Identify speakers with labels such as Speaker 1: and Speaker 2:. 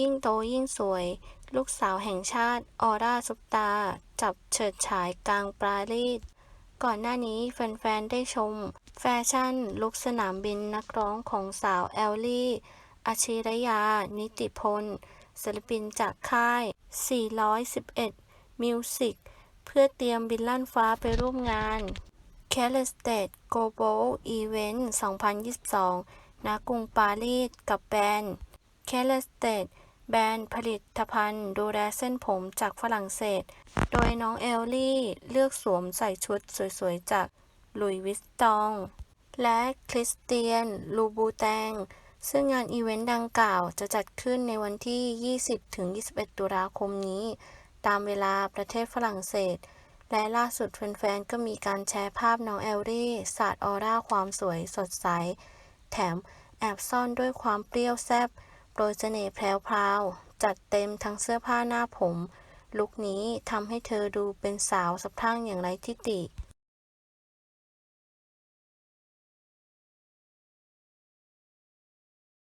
Speaker 1: ยิ่งโตยิ่งสวย ลูกสาวแห่งชาติ ออร่าซุปตา จับเฉิดฉายกลางปารีสก่อนหน้านี้แฟน ๆ ได้ชม แฟชั่น ลุคสนามบินนักร้องของสาวแอลลี่อาชิรยา นิติพลศิลปินจากค่าย 411มิวสิกเพื่อเตรียมบินลั่นฟ้าไปร่วมงาน c a l e s t a t e Global Event 2022 ณ กรุงปารีสกับแบรนด์ c a l e s t a t e แบรนด์ผลิตภัณฑ์ดูแลเส้นผมจากฝรั่งเศส โดยน้องเอลลี่เลือกสวมใส่ชุดสวยๆ จากลุยวิสตอง และคริสเตียน ลูบูแตง ซึ่งงานอีเวนต์ดังกล่าวจะจัดขึ้นในวันที่ 20-21 ตุลาคมนี้ ตามเวลาประเทศฝรั่งเศส และล่าสุดแฟนๆ ก็มีการแชร์ภาพน้องแอลลี่สาดออร่าความสวยสดใส แถมแอบซ่อนด้วยความเปรี้ยวแซ่บ โปรยเสน่ห์แพรวๆจัดเต็มทั้งเสื้อผ้าหน้าผม ลุคนี้ทำให้เธอดูเป็นสาวสะพรั่งอย่างไรทิฏฐิ